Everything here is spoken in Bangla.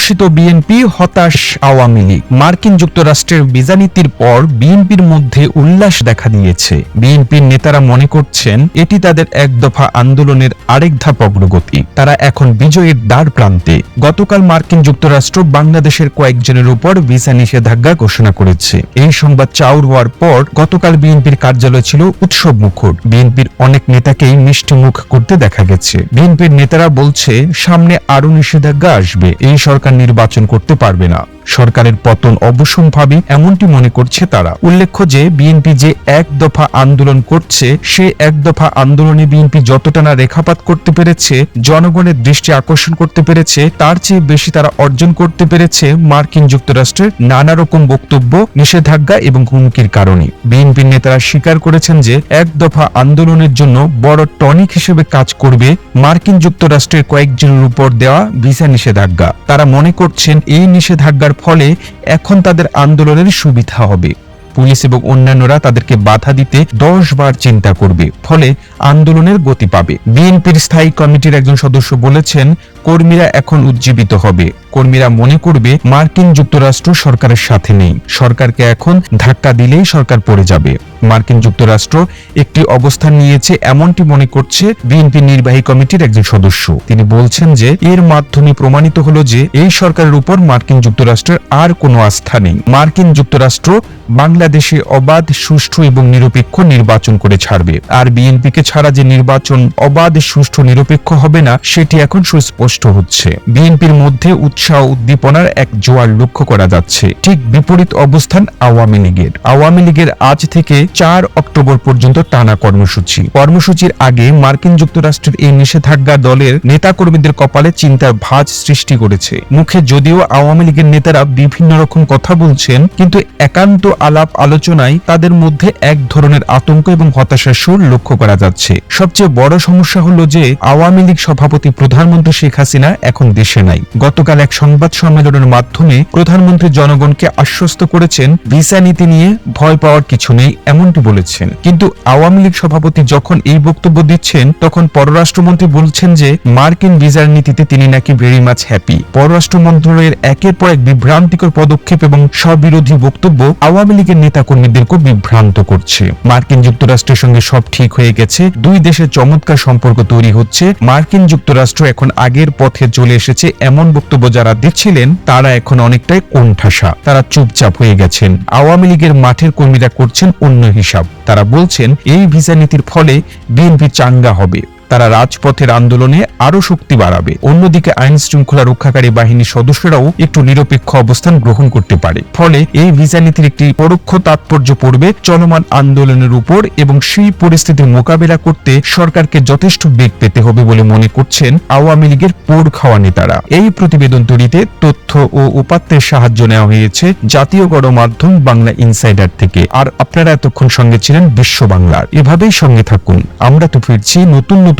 উল্লসিত বিএনপি হতাশ আওয়ামী লীগ। মার্কিন যুক্তরাষ্ট্রের ভিসা নীতির পর বিএনপির মধ্যে উল্লাস দেখা দিয়েছে। বিএনপির নেতারা মনে করছেন, এটি তাদের এক দফা আন্দোলনের আরেক ধাপ অগ্রগতি। তারা এখন বিজয়ের দ্বার প্রান্তে। গতকাল মার্কিন যুক্তরাষ্ট্র বাংলাদেশের কয়েকজনের উপর ভিসা নিষেধাজ্ঞা ঘোষণা করেছে। এই সংবাদ চাউর হওয়ার পর গতকাল বিএনপির কার্যালয় ছিল উৎসব মুখর। বিএনপির অনেক নেতাকেই মিষ্টি মুখ করতে দেখা গেছে। বিএনপির নেতারা বলছে, সামনে আরও নিষেধাজ্ঞা আসবে। এই সরকার নির্বাচন করতে পারবে না। সরকারের পতন অবশ্যম্ভাবী এমনটি মনে করছে তারা। উল্লেখ্য যে বিএনপি যে এক দফা আন্দোলন করছে, সে এক দফা আন্দোলনে বিএনপি যতটা না রেখাপাত করতে পেরেছে, জনগণের দৃষ্টি আকর্ষণ করতে পেরেছে, তার চেয়ে বেশি তারা অর্জন করতে পেরেছে মার্কিন যুক্তরাষ্ট্রের নানা রকম বক্তব্য, নিষেধাজ্ঞা এবং হুমকির কারণে। বিএনপির নেতারা স্বীকার করেছেন যে, এক দফা আন্দোলনের জন্য বড় টনিক হিসেবে কাজ করবে মার্কিন যুক্তরাষ্ট্রের কয়েকজনের উপর দেওয়া ভিসা নিষেধাজ্ঞা। তারা মনে করছেন, এই নিষেধাজ্ঞার ফলে এখন তাদের আন্দোলনের সুবিধা হবে। পুলিশ এবং অন্যান্যরা তাদেরকে বাধা দিতে দশ বার চিন্তা করবে, ফলে আন্দোলনের গতি পাবে। বিএনপির স্থায়ী কমিটির একজন সদস্য বলেছেন, কর্মীরা এখন উজ্জীবিত হবে। কর্মীরা মনে করবে, মার্কিন যুক্তরাষ্ট্র সরকারের সাথে নেই। সরকারকে এখন ধাক্কা দিলেই সরকার পড়ে যাবে। মার্কিন যুক্তরাষ্ট্র একটি অবস্থান নিয়েছে এমনটি মনে করছে বিএনপি নির্বাহী কমিটির একজন সদস্য। তিনি বলছেন যে এর মাধ্যমে প্রমাণিত হলো যে এই সরকারের উপর মার্কিন যুক্তরাষ্ট্রের আর কোনো আস্থা নেই। মার্কিন যুক্তরাষ্ট্র বাংলাদেশে অবাধ, সুষ্ঠু এবং নিরপেক্ষ নির্বাচন করে ছাড়বে। আর বিএনপিকে ছাড়া যে নির্বাচন অবাধ, সুষ্ঠু, নিরপেক্ষ হবে না, সেটি এখন সুস্পষ্ট হচ্ছে। বিএনপির মধ্যে উৎসাহ, উদ্দীপনার এক জোয়ার লক্ষ্য করা যাচ্ছে। ঠিক বিপরীত অবস্থান আওয়ামী লীগের। আওয়ামী লীগের আজ থেকে চার অক্টোবর পর্যন্ত টানা কর্মসূচি। কর্মসূচির আগে মার্কিন যুক্তরাষ্ট্রের এই নিষেধাজ্ঞা দলের নেতাকর্মীদের কপালে চিন্তার ভাঁজ সৃষ্টি করেছে। মুখে যদিও আওয়ামী লীগের নেতারা বিভিন্ন রকম কথা বলছেন, কিন্তু একান্ত আলাপ আলোচনায় তাদের মধ্যে এক ধরনের আতঙ্ক এবং হতাশার সুর লক্ষ্য করা যাচ্ছে। সবচেয়ে বড় সমস্যা হলো যে আওয়ামী লীগ সভাপতি প্রধানমন্ত্রী শেখ হাসিনা এখন দেশে নাই। গতকাল এক সংবাদ সম্মেলনের মাধ্যমে প্রধানমন্ত্রী জনগণকে আশ্বস্ত করেছেন, ভিসা নীতি নিয়ে ভয় পাওয়ার কিছু নেই এমনটি বলেছেন। কিন্তু আওয়ামী লীগ সভাপতি যখন এই বক্তব্য দিচ্ছেন, তখন পররাষ্ট্রমন্ত্রী বলছেন যে মার্কিন ভিসার নীতিতে তিনি নাকি ভেরি মাছ হ্যাপি পররাষ্ট্র মন্ত্রণালয়ের একের পর এক বিভ্রান্তিকর পদক্ষেপ এবং স্ববিরোধী বক্তব্য আওয়ামী লীগের নেতাকর্মীদেরকে বিভ্রান্ত করছে। মার্কিন যুক্তরাষ্ট্রের সঙ্গে সব ঠিক হয়ে গেছে, দুই দেশের চমৎকার সম্পর্ক তৈরি হচ্ছে। মার্কিন যুক্তরাষ্ট্র এখন আগের পথে চলে এসেছে, এমন বক্তব্য যারা দিচ্ছিলেন, তারা এখন অনেকটাই কোণঠাসা। তারা চুপচাপ হয়ে গেছেন। আওয়ামী লীগের মাঠের কর্মীরা করছেন অন্য হিসাব। তারা বলছেন এই ভিসা নীতির ফলে বিএনপি চাঙ্গা হবে। তারা রাজপথের আন্দোলনে আরও শক্তি বাড়াবে। অন্যদিকে আইন শৃঙ্খলা রক্ষাকারী বাহিনীর সদস্যরাও একটু নিরপেক্ষ অবস্থান গ্রহণ করতে পারে। ফলে এই ভিসা নীতির একটি পরোক্ষ তাৎপর্য পড়বে চলমান আন্দোলনের উপর এবং সেই পরিস্থিতি মোকাবেলা করতে সরকারকে যথেষ্ট বেগ পেতে হবে বলে মনে করছেন আওয়ামী লীগের পোড় খাওয়া নেতারা। এই প্রতিবেদন তৈরিতে তথ্য ও উপাত্তের সাহায্য নেওয়া হয়েছে জাতীয় গণমাধ্যম বাংলা ইনসাইডার থেকে। আর আপনারা এতক্ষণ সঙ্গে ছিলেন বিশ্ব বাংলার। এভাবেই সঙ্গে থাকুন। আমরা তো ফিরছি নতুন নতুন